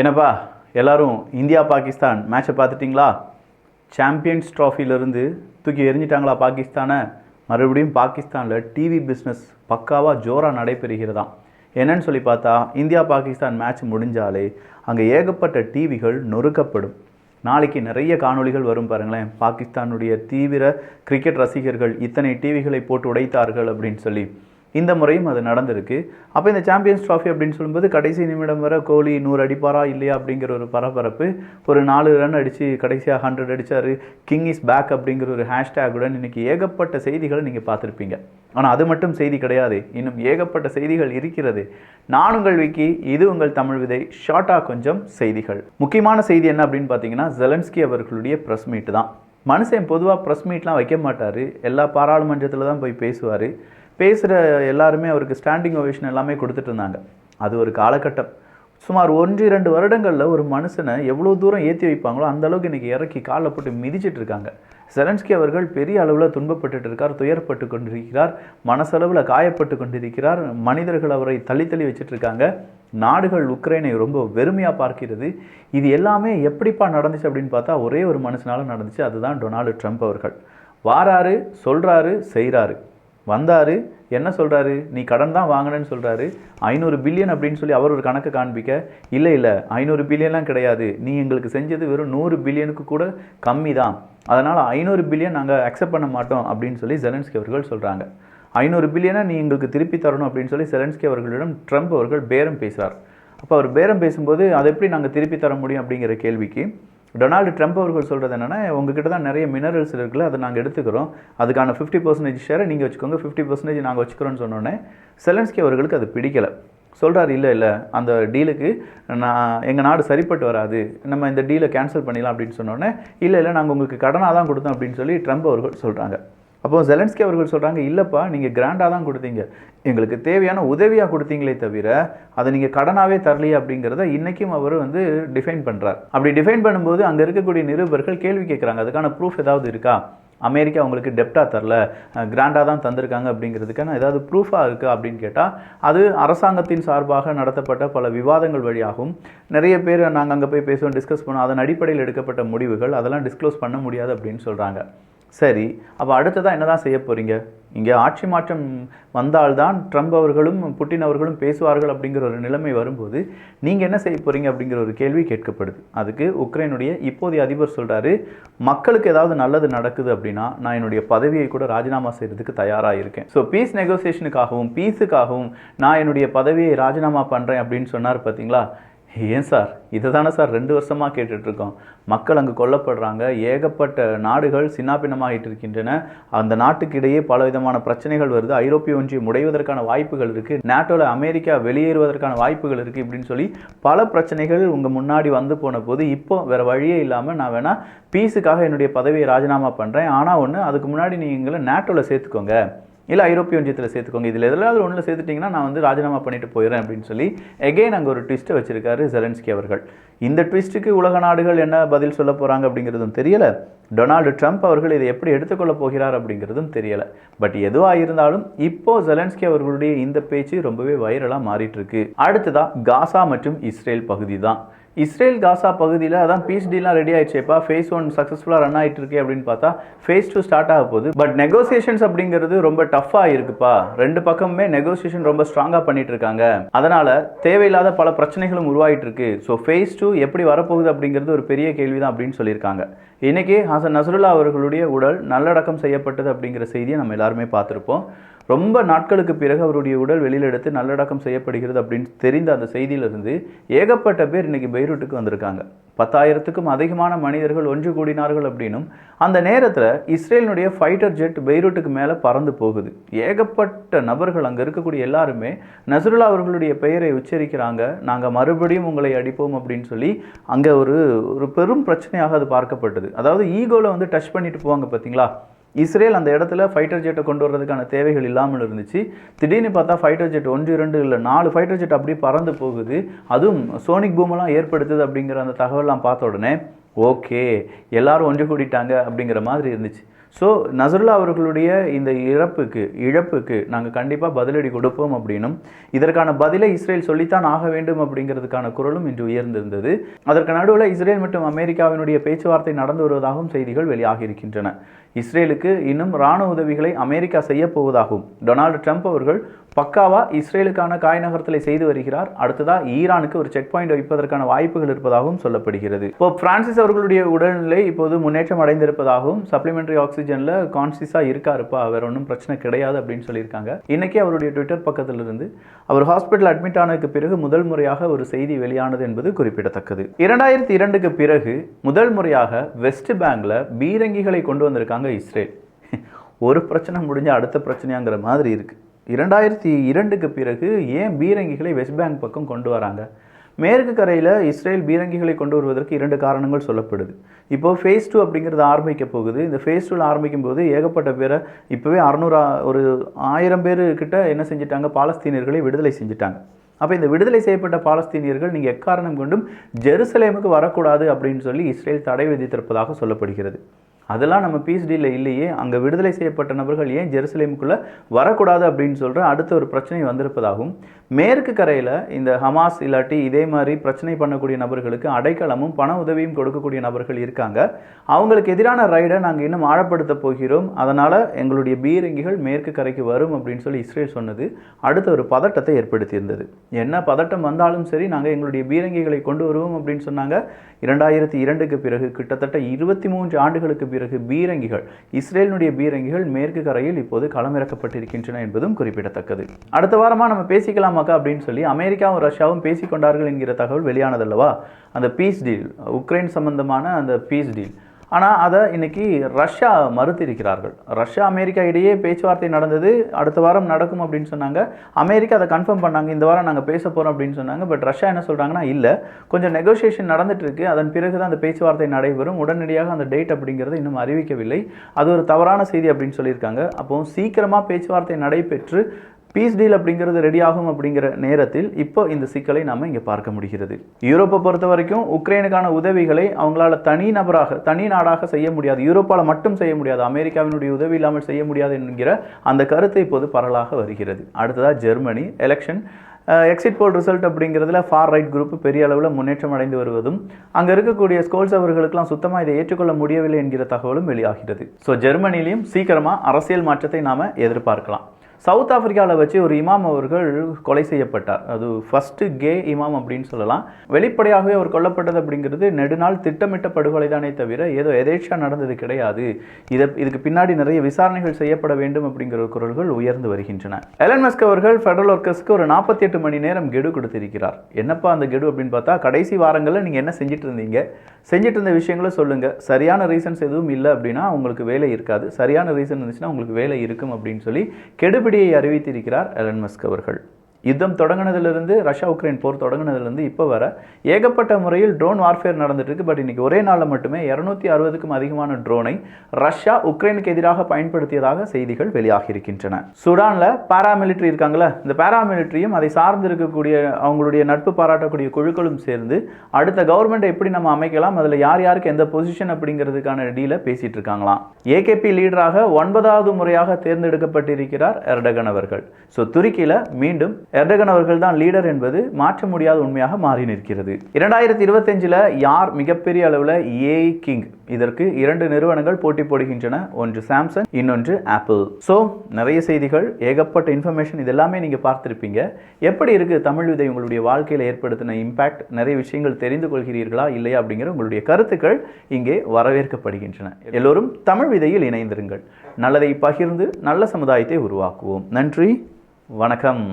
என்னப்பா எல்லோரும் இந்தியா பாகிஸ்தான் மேட்சை பார்த்துட்டிங்களா? சாம்பியன்ஸ் ட்ராஃபியிலிருந்து தூக்கி எறிஞ்சிட்டாங்களா பாகிஸ்தானை? மறுபடியும் பாகிஸ்தானில் டிவி பிஸ்னஸ் பக்காவாக ஜோராக நடைபெறுகிறதாம். என்னன்னு சொல்லி பார்த்தா இந்தியா பாகிஸ்தான் மேட்ச் முடிஞ்சாலே அங்கே ஏகப்பட்ட டிவிகள் நொறுக்கப்படும். நாளைக்கு நிறைய காணொளிகள் வரும் பாருங்களேன். பாகிஸ்தானுடைய தீவிர கிரிக்கெட் ரசிகர்கள் இத்தனை டிவிகளை போட்டு உடைத்தார்கள் அப்படின்னு சொல்லி. இந்த முறையும் அது நடந்திருக்கு. அப்போ இந்த சாம்பியன்ஸ் ட்ராஃபி அப்படின்னு சொல்லும்போது கடைசி நிமிடம் வர கோலி நூறு அடிப்பாரா இல்லையா அப்படிங்கிற ஒரு பரபரப்பு ஒரு நாலு ரன் அடித்து கடைசியாக ஹண்ட்ரட் அடித்தார் கிங் இஸ் பேக் அப்படிங்கிற ஒரு ஹேஷ்டேக்குடன் இன்னைக்கு ஏகப்பட்ட செய்திகளை நீங்கள் பார்த்துருப்பீங்க. ஆனால் அது மட்டும் செய்தி கிடையாது. இன்னும் ஏகப்பட்ட செய்திகள் இருக்கிறது. நான் உங்கள் விக்கி இது உங்கள் தமிழ் விதை ஷார்ட்டாக கொஞ்சம் செய்திகள். முக்கியமான செய்தி என்ன அப்படின்னு பார்த்தீங்கன்னா ஜெலன்ஸ்கி அவர்களுடைய ப்ரெஸ் மீட் தான். மனுஷன் பொதுவாக ப்ரெஸ் மீட்லாம் வைக்க மாட்டார். எல்லா பாராளுமன்றத்தில் தான் போய் பேசுவார். பேசுகிற எல்லாருமே அவருக்கு ஸ்டாண்டிங் ஓவேஷன் எல்லாமே கொடுத்துட்டு இருந்தாங்க. அது ஒரு காலகட்டம். சுமார் ஒன்று இரண்டு வருடங்களில் ஒரு மனுஷனை எவ்வளோ தூரம் ஏற்றி வைப்பாங்களோ அந்த அளவுக்கு இன்றைக்கி இறக்கி காலில் போட்டு மிதிச்சிட்டு இருக்காங்க. செலன்ஸ்கி அவர்கள் பெரிய அளவில் துன்பப்பட்டுட்டு இருக்கார் துயரப்பட்டு கொண்டிருக்கிறார் மனசளவில் காயப்பட்டு கொண்டிருக்கிறார் மனிதர்கள் அவரை தள்ளி தள்ளி வச்சுட்டு இருக்காங்க. நாடுகள் உக்ரைனை ரொம்ப வெறுமையாக பார்க்கிறது. இது எல்லாமே எப்படிப்பா நடந்துச்சு அப்படின்னு பார்த்தா ஒரே ஒரு மனுஷனால நடந்துச்சு அதுதான் டொனால்டு ட்ரம்ப் அவர்கள். வாராரு சொல்கிறாரு செய்கிறாரு வந்தார் என்ன சொல்கிறாரு நீ கடன் தான் வாங்கினேன்னு சொல்கிறாரு ஐநூறு பில்லியன் அப்படின்னு சொல்லி அவர் ஒரு கணக்கு காண்பிக்க இல்லை இல்லை ஐநூறு பில்லியன்லாம் கிடையாது. நீ எங்களுக்கு செஞ்சது வெறும் நூறு பில்லியனுக்கு கூட கம்மி தான். அதனால் ஐநூறு பில்லியன் நாங்கள் அக்செப்ட் பண்ண மாட்டோம் அப்படின்னு சொல்லி ஜெலன்ஸ்கி அவர்கள் சொல்கிறாங்க ஐநூறு பில்லியனை நீ எங்களுக்கு திருப்பி தரணும் அப்படின்னு சொல்லி செலன்ஸ்கி அவர்களிடம் ட்ரம்ப் அவர்கள் பேரம் பேசுகிறார் அப்போ அவர் பேரம் பேசும்போது அதை எப்படி நாங்கள் திருப்பி தர முடியும்? அப்படிங்கிற கேள்விக்கு டொனால்டு ட்ரம்ப் அவர்கள் சொல்கிறது என்னென்னா உங்ககிட்ட தான் நிறைய மினரல்ஸ் இருக்குல்ல அதை நாங்கள் எடுத்துக்கிறோம். அதுக்கான ஃபிஃப்டி பர்சன்டேஜ் ஷேரை நீங்கள் வச்சுக்கோங்க. ஃபிஃப்டி பர்சன்டேஜ் நாங்கள் வச்சுக்கிறோன்னு சொன்னோன்னே செலன்ஸ்கி அவர்களுக்கு அது பிடிக்கலை. சொல்கிறார் இல்லை இல்லை அந்த டீலுக்கு நான் எங்கள் நாடு சரிப்பட்டு வராது. நம்ம இந்த டீலை கேன்சல் பண்ணிடலாம் அப்படின்னு சொன்னோன்னே இல்லை இல்லை நாங்கள் உங்களுக்கு கடனாக தான் கொடுத்தோம் அப்படின்னு சொல்லி ட்ரம்ப் அவர்கள் சொல்கிறாங்க அப்போது ஜெலன்ஸ்கி அவர்கள் சொல்கிறாங்க இல்லைப்பா நீங்கள் கிராண்டாக தான் கொடுத்தீங்க. எங்களுக்கு தேவையான உதவியாக கொடுத்தீங்களே தவிர அதை நீங்கள் கடனாகவே தரலையே அப்படிங்கிறத இன்றைக்கும் அவர் வந்து டிஃபைன் பண்ணுறார் அப்படி டிஃபைன் பண்ணும்போது அங்கே இருக்கக்கூடிய நிருபர்கள் கேள்வி கேட்குறாங்க அதுக்கான ப்ரூஃப் ஏதாவது இருக்கா? அமெரிக்கா அவங்களுக்கு டெப்டாக தரல. கிராண்டாக தான் தந்திருக்காங்க அப்படிங்கிறதுக்கான ஏதாவது ப்ரூஃபாக இருக்குது அப்படின்னு கேட்டால் அது அரசாங்கத்தின் சார்பாக நடத்தப்பட்ட பல விவாதங்கள் வழியாகும் நிறைய பேர் நாங்கள் அங்கே போய் பேசுவோம் டிஸ்கஸ் பண்ணோம் அதன் அடிப்படையில் எடுக்கப்பட்ட முடிவுகள் அதெல்லாம் டிஸ்க்ளோஸ் பண்ண முடியாது அப்படின்னு சொல்கிறாங்க சரி அப்போ அடுத்ததாக என்ன தான் செய்ய போகிறீங்க இங்கே ஆட்சி மாற்றம் வந்தால்தான் ட்ரம்ப் அவர்களும் புட்டின் அவர்களும் பேசுவார்கள் அப்படிங்கிற ஒரு நிலைமை வரும்போது நீங்கள் என்ன செய்ய போகிறீங்க அப்படிங்கிற ஒரு கேள்வி கேட்கப்படுது. அதுக்கு உக்ரைனுடைய இப்போதைய அதிபர் சொல்கிறாரு மக்களுக்கு ஏதாவது நல்லது நடக்குது அப்படின்னா நான் என்னுடைய பதவியை கூட ராஜினாமா செய்கிறதுக்கு தயாராக இருக்கேன். ஸோ பீஸ் நெகோசியேஷனுக்காகவும் பீஸுக்காகவும் நான் என்னுடைய பதவியை ராஜினாமா பண்ணுறேன் அப்படின்னு சொன்னார் பார்த்தீங்களா ஏன் சார்? இதை தானே சார் ரெண்டு வருஷமாக கேட்டுட்ருக்கோம். மக்கள் அங்கே கொல்லப்படுறாங்க. ஏகப்பட்ட நாடுகள் சின்னாபின்னமாகிட்டு இருக்கின்றன. அந்த நாட்டுக்கு இடையே பல விதமான பிரச்சனைகள் வருது. ஐரோப்பிய ஒன்றியம் உடைவதற்கான வாய்ப்புகள் இருக்குது நேட்டோவில் அமெரிக்கா வெளியேறுவதற்கான வாய்ப்புகள் இருக்குது இப்படின்னு சொல்லி பல பிரச்சனைகள் உங்கள் முன்னாடி வந்து போன போது இப்போ வேறு வழியே இல்லாமல் நான் வேணால் பீஸுக்காக என்னுடைய பதவியை ராஜினாமா பண்ணுறேன் ஆனால் ஒன்று அதுக்கு முன்னாடி நீங்கள் எங்களை நேட்டோவில் சேர்த்துக்கோங்க. இல்லை ஐரோப்பிய ஒன்றியத்தில் சேர்த்துக்கோங்க. இதில் எதாவது ஒன்றில் சேர்த்துட்டிங்கன்னா நான் வந்து ராஜினாமா பண்ணிட்டு போயிடுறேன் அப்படின்னு சொல்லி எகெயின் அங்கே ஒரு ட்விஸ்ட்டை வச்சிருக்காரு ஜெலன்ஸ்கி அவர்கள். இந்த ட்விஸ்ட்டுக்கு உலக நாடுகள் என்ன பதில் சொல்ல போகிறாங்க அப்படிங்கிறதும் தெரியலை. டொனால்டு ட்ரம்ப் அவர்கள் இதை எப்படி எடுத்துக்கொள்ள போகிறார் அப்படிங்கிறதும் தெரியலை. பட் எதுவாக இருந்தாலும் இப்போது ஜெலன்ஸ்கி அவர்களுடைய இந்த பேச்சு ரொம்பவே வைரலாக மாறிட்டு இருக்கு. அடுத்ததாக காசா மற்றும் இஸ்ரேல் பகுதி தான். இஸ்ரேல் காசா பகுதியில் அதான் பீஸ் டீலாம் ரெடி ஆயிடுச்சேப்பா. ஃபேஸ் ஒன் சக்ஸஸ்ஃபுல்லாக ரன் ஆகிட்டு இருக்கு அப்படின்னு பார்த்தா ஃபேஸ் டூ ஸ்டார்ட் ஆக போகுது. பட் நெகோசியேஷன்ஸ் அப்படிங்கிறது ரொம்ப டஃப்பாக இருக்குப்பா. ரெண்டு பக்கமுமே நெகோசியேஷன் ரொம்ப ஸ்ட்ராங்காக பண்ணிட்டு இருக்காங்க. அதனால் தேவையில்லாத பல பிரச்சனைகளும் உருவாகிட்டு இருக்கு. ஸோ ஃபேஸ் டூ எப்படி வரப்போகுது அப்படிங்கிறது ஒரு பெரிய கேள்வி தான் அப்படின்னு சொல்லியிருக்காங்க. இன்னைக்கு ஹசன் நசருல்லா அவர்களுடைய உடல் நல்லடக்கம் செய்யப்பட்டது அப்படிங்கிற செய்தியை நம்ம எல்லாருமே பார்த்துருப்போம். ரொம்ப நாட்களுக்கு பிறகு அவருடைய உடல் வெளியில் எடுத்து நல்லடக்கம் செய்யப்படுகிறது அப்படின்னு தெரிந்த அந்த செய்தியிலிருந்து ஏகப்பட்ட பேர் இன்னைக்கு பெய்ரூட்டுக்கு வந்திருக்காங்க. பத்தாயிரத்துக்கும் அதிகமான மனிதர்கள் ஒன்று கூடினார்கள் அப்படின்னும் அந்த நேரத்தில் இஸ்ரேலினுடைய ஃபைட்டர் ஜெட் பெய்ரூட்டுக்கு மேலே பறந்து போகுது. ஏகப்பட்ட நபர்கள் அங்கே இருக்கக்கூடிய எல்லாருமே நசருல்லா அவர்களுடைய பெயரை உச்சரிக்கிறாங்க. நாங்கள் மறுபடியும் உங்களை அடிப்போம் அப்படின்னு சொல்லி அங்கே ஒரு ஒரு பெரும் பிரச்சனையாக அது பார்க்கப்பட்டது. அதாவது ஈகோவில் வந்து டச் பண்ணிட்டு போவாங்க பார்த்தீங்களா இஸ்ரேல் அந்த இடத்துல ஃபைட்டர் ஜெட்டை கொண்டு வர்றதுக்கான தேவைகள் இல்லாமல் இருந்துச்சு. திடீர்னு பார்த்தா ஃபைட்டர் ஜெட் ஒன்று இரண்டு இல்லை நாலு ஃபைட்டர் ஜெட் அப்படியே பறந்து போகுது. அதுவும் சோனிக் பூமெல்லாம் ஏற்படுத்துது அப்படிங்கிற அந்த தகவலாம் பார்த்த உடனே ஓகே எல்லாரும் ஒன்று கூடிட்டாங்க அப்படிங்கிற மாதிரி இருந்துச்சு. ஸோ நசருல்லா அவர்களுடைய இந்த இறப்புக்கு இழப்புக்கு நாங்கள் கண்டிப்பாக பதிலடி கொடுப்போம் அப்படின்னும் இதற்கான பதிலை இஸ்ரேல் சொல்லித்தான் ஆக வேண்டும் அப்படிங்கிறதுக்கான குரலும் இன்று உயர்ந்திருந்தது. அதற்கு நடுவில் இஸ்ரேல் மற்றும் அமெரிக்காவினுடைய பேச்சுவார்த்தை நடந்து வருவதாகவும் செய்திகள் வெளியாகி இருக்கின்றன இஸ்ரேலுக்கு இன்னும் இராணுவ உதவிகளை அமெரிக்கா செய்யப்போவதாகவும் டொனால்டு ட்ரம்ப் அவர்கள் பக்காவாக இஸ்ரேலுக்கான காய் நகர்த்தலை செய்து வருகிறார். அடுத்ததாக ஈரானுக்கு ஒரு செக் பாயிண்ட் வைப்பதற்கான வாய்ப்புகள் இருப்பதாகவும் சொல்லப்படுகிறது. இப்போ பிரான்சிஸ் அவர்களுடைய உடல்நிலை இப்போது முன்னேற்றம் அடைந்திருப்பதாகவும் சப்ளிமெண்டரி ஆக்சிஜனில் கான்சியஸாக இருக்காருப்பா வேற ஒன்றும் பிரச்சனை கிடையாது அப்படின்னு சொல்லியிருக்காங்க. இன்னைக்கு அவருடைய ட்விட்டர் பக்கத்திலிருந்து அவர் ஹாஸ்பிட்டல் அட்மிட் ஆனதுக்கு பிறகு முதல் முறையாக ஒரு செய்தி வெளியானது என்பது குறிப்பிடத்தக்கது. இரண்டாயிரத்தி இரண்டுக்கு பிறகு முதல் முறையாக வெஸ்ட் பேங்கில் பீரங்கிகளை கொண்டு வந்திருக்காங்க இஸ்ரேல். ஒரு பிரச்சனை முடிஞ்ச அடுத்த பிரச்சனையாங்கிற மாதிரி இருக்குது இரண்டாயிரத்தி இரண்டுக்கு பிறகு ஏன் பீரங்கிகளை வெஸ்ட் பேங்க் பக்கம் கொண்டு வராங்க? மேற்கு கரையில் இஸ்ரேல் பீரங்கிகளை கொண்டு வருவதற்கு இரண்டு காரணங்கள் சொல்லப்படுது. இப்போது ஃபேஸ் டூ அப்படிங்கிறது ஆரம்பிக்க போகுது. இந்த ஃபேஸ் டூவில் ஆரம்பிக்கும் போது ஏகப்பட்ட பேரை இப்போவே அறநூறு ஒரு ஆயிரம் பேர் கிட்ட என்ன செஞ்சிட்டாங்க? பாலஸ்தீனியர்களை விடுதலை செஞ்சுட்டாங்க. அப்போ இந்த விடுதலை செய்யப்பட்ட பாலஸ்தீனியர்கள் நீங்கள் எக்காரணம் கொண்டும் ஜெருசலேமுக்கு வரக்கூடாது அப்படின்னு சொல்லி இஸ்ரேல் தடை விதித்திருப்பதாக சொல்லப்படுகிறது. அதெல்லாம் நம்ம பிஎஸ்டியில் இல்லையே அங்கே விடுதலை செய்யப்பட்ட நபர்கள் ஏன் ஜெருசலேமுக்குள்ளே வரக்கூடாது அப்படின்னு சொல்கிற அடுத்த ஒரு பிரச்சனை வந்திருப்பதாகவும் மேற்கு கரையில் இந்த ஹமாஸ் இல்லாட்டி இதே மாதிரி பிரச்சனை பண்ணக்கூடிய நபர்களுக்கு அடைக்கலமும் பண உதவியும் கொடுக்கக்கூடிய நபர்கள் இருக்காங்க. அவங்களுக்கு எதிரான ரைடை நாங்கள் இன்னும் ஆழப்படுத்த போகிறோம். அதனால் எங்களுடைய பீரங்கிகள் மேற்கு கரைக்கு வரும் அப்படின்னு சொல்லி இஸ்ரேல் சொன்னது. அடுத்த ஒரு பதட்டத்தை ஏற்படுத்தியிருந்தது. என்ன பதட்டம் வந்தாலும் சரி நாங்கள் எங்களுடைய பீரங்கிகளை கொண்டு வருவோம் அப்படின்னு சொன்னாங்க. இரண்டாயிரத்தி இரண்டுக்கு பிறகு கிட்டத்தட்ட இருபத்தி மூன்று ஆண்டுகளுக்கு பிறகு பீரங்கிகள். இஸ்ரேலினுடைய பீரங்கிகள் மேற்கு கரையில் இப்போது களமிறக்கப்பட்டிருக்கின்றன என்பதும் குறிப்பிடத்தக்கது. அடுத்த வாரமாக நம்ம பேசிக்கலாமாக்கா அப்படின்னு சொல்லி அமெரிக்காவும் ரஷ்யாவும் பேசிக்கொண்டார்கள் என்கிற தகவல் வெளியானதல்லவா? அந்த பீஸ் டீல் உக்ரைன் சம்பந்தமான அந்த பீஸ் டீல் ஆனால் அதை இன்றைக்கி ரஷ்யா மறுத்திருக்கிறார்கள். ரஷ்யா அமெரிக்கா இடையே பேச்சுவார்த்தை நடந்தது. அடுத்த வாரம் நடக்கும் அப்படின்னு சொன்னாங்க. அமெரிக்கா அதை கன்ஃபார்ம் பண்ணாங்க. இந்த வாரம் நாங்கள் பேச போகிறோம் அப்படின்னு சொன்னாங்க. பட் ரஷ்யா என்ன சொல்கிறாங்கன்னா இல்லை கொஞ்சம் நெகோசியேஷன் நடந்துட்டு இருக்கு. அதன் பிறகு தான் அந்த பேச்சுவார்த்தை நடைபெறும். உடனடியாக அந்த டேட் அப்படிங்கிறது இன்னும் அறிவிக்கவில்லை. அது ஒரு தவறான செய்தி அப்படின்னு சொல்லியிருக்காங்க. அப்போ சீக்கிரமாக பேச்சுவார்த்தை நடைபெற்று பீஸ் டீல் அப்படிங்கிறது ரெடி ஆகும் அப்படிங்கிற நேரத்தில் இப்போ இந்த சிக்கலை நாம் இங்கே பார்க்க முடிகிறது. யூரோப்பை பொறுத்த வரைக்கும் உக்ரைனுக்கான உதவிகளை அவங்களால தனி நபராக தனி நாடாக செய்ய முடியாது. யூரோப்பால் மட்டும் செய்ய முடியாது. அமெரிக்காவினுடைய உதவி இல்லாமல் செய்ய முடியாது என்கிற அந்த கருத்து இப்போது பரவலாக வருகிறது. அடுத்ததாக Germany. Election exit poll result அப்படிங்கிறதுல ஃபார் ரைட் குரூப் பெரிய அளவில் முன்னேற்றம் அடைந்து வருவதும் அங்கே இருக்கக்கூடிய ஸ்கோல்ஸ் அவர்களுக்கெல்லாம் சுத்தமாக இதை ஏற்றுக்கொள்ள முடியவில்லை என்கிற தகவலும் வெளியாகிறது. ஸோ ஜெர்மனிலையும் சீக்கிரமாக அரசியல் மாற்றத்தை நாம் எதிர்பார்க்கலாம். சவுத் ஆப்பிரிக்காவில் வச்சு ஒரு இமாம் அவர்கள் கொலை செய்யப்பட்டார். அது ஃபஸ்ட்டு கே இமாம் அப்படின்னு சொல்லலாம். வெளிப்படையாகவே அவர் கொல்லப்பட்டது அப்படிங்கிறது நெடுநாள் திட்டமிட்ட படுகொலை தானே தவிர ஏதோ எதேச்சா நடந்தது கிடையாது. இதை இதுக்கு பின்னாடி நிறைய விசாரணைகள் செய்யப்பட வேண்டும் அப்படிங்கிற குரல்கள் உயர்ந்து வருகின்றன. எலன் மஸ்க் அவர்கள் ஃபெடரல் ஒர்க்கர்ஸ்க்கு ஒரு நாற்பத்தி எட்டு மணி நேரம் கெடு கொடுத்திருக்கிறார். என்னப்பா அந்த கெடு அப்படின்னு பார்த்தா கடைசி வாரங்களில் நீங்கள் என்ன செஞ்சுட்டு இருந்தீங்க? செஞ்சுட்டு இருந்த விஷயங்களை சொல்லுங்கள் சரியான ரீசன்ஸ் எதுவும் இல்லை அப்படின்னா உங்களுக்கு வேலை இருக்காது. சரியான ரீசன் இருந்துச்சுன்னா உங்களுக்கு வேலை இருக்கும் அப்படின்னு சொல்லி கெடுபிடியை அறிவித்திருக்கிறார் எலன் மஸ்க் அவர்கள்? யுத்தம் தொடங்கினதுலேருந்து ரஷ்யா உக்ரைன் போர் தொடங்கினதுலேருந்து இப்போ வர ஏகப்பட்ட முறையில் ட்ரோன் வார்ஃபேர் நடந்துட்டு இருக்கு பட் இன்றைக்கி ஒரே நாளில் மட்டுமே இரநூத்தி அறுபதுக்கும் அதிகமான ட்ரோனை ரஷ்யா உக்ரைனுக்கு எதிராக பயன்படுத்தியதாக செய்திகள் வெளியாகி இருக்கின்றன சுடானில் பாராமிலிட்ரி இருக்காங்களே இந்த பாராமிலிட்ரியும் அதை சார்ந்து இருக்கக்கூடிய அவங்களுடைய நட்பு பாராட்டக்கூடிய குழுக்களும் சேர்ந்து அடுத்த கவர்மெண்ட்டை எப்படி நம்ம அமைக்கலாம் அதில் யார் யாருக்கு எந்த பொசிஷன் அப்படிங்கிறதுக்கான டீலை பேசிகிட்டு இருக்காங்களாம். ஏகேபி லீடராக ஒன்பதாவது முறையாக தேர்ந்தெடுக்கப்பட்டிருக்கிறார் எர்டகன் அவர்கள். ஸோ துருக்கியில் மீண்டும் எர்டகன் அவர்கள் தான் லீடர் என்பது மாற்ற முடியாத உண்மையாக மாறி நிற்கிறது. இரண்டாயிரத்தி இருபத்தஞ்சில் யார் மிகப்பெரிய அளவில் ஏ கிங் இதற்கு இரண்டு நிறுவனங்கள் போட்டி போடுகின்றன. ஒன்று சாம்சங் இன்னொன்று ஆப்பிள். ஸோ நிறைய செய்திகள் ஏகப்பட்ட இன்ஃபர்மேஷன் இதெல்லாமே நீங்கள் பார்த்துருப்பீங்க. எப்படி இருக்குது தமிழ் விதை உங்களுடைய வாழ்க்கையில் ஏற்படுத்தின இம்பேக்ட் நிறைய விஷயங்கள் தெரிந்து கொள்கிறீர்களா இல்லையா அப்படிங்கிற உங்களுடைய கருத்துக்கள் இங்கே வரவேற்கப்படுகின்றன. எல்லோரும் தமிழ் விதையில் இணைந்திருங்கள். நல்லதை பகிர்ந்து நல்ல சமுதாயத்தை உருவாக்குவோம். நன்றி வணக்கம்.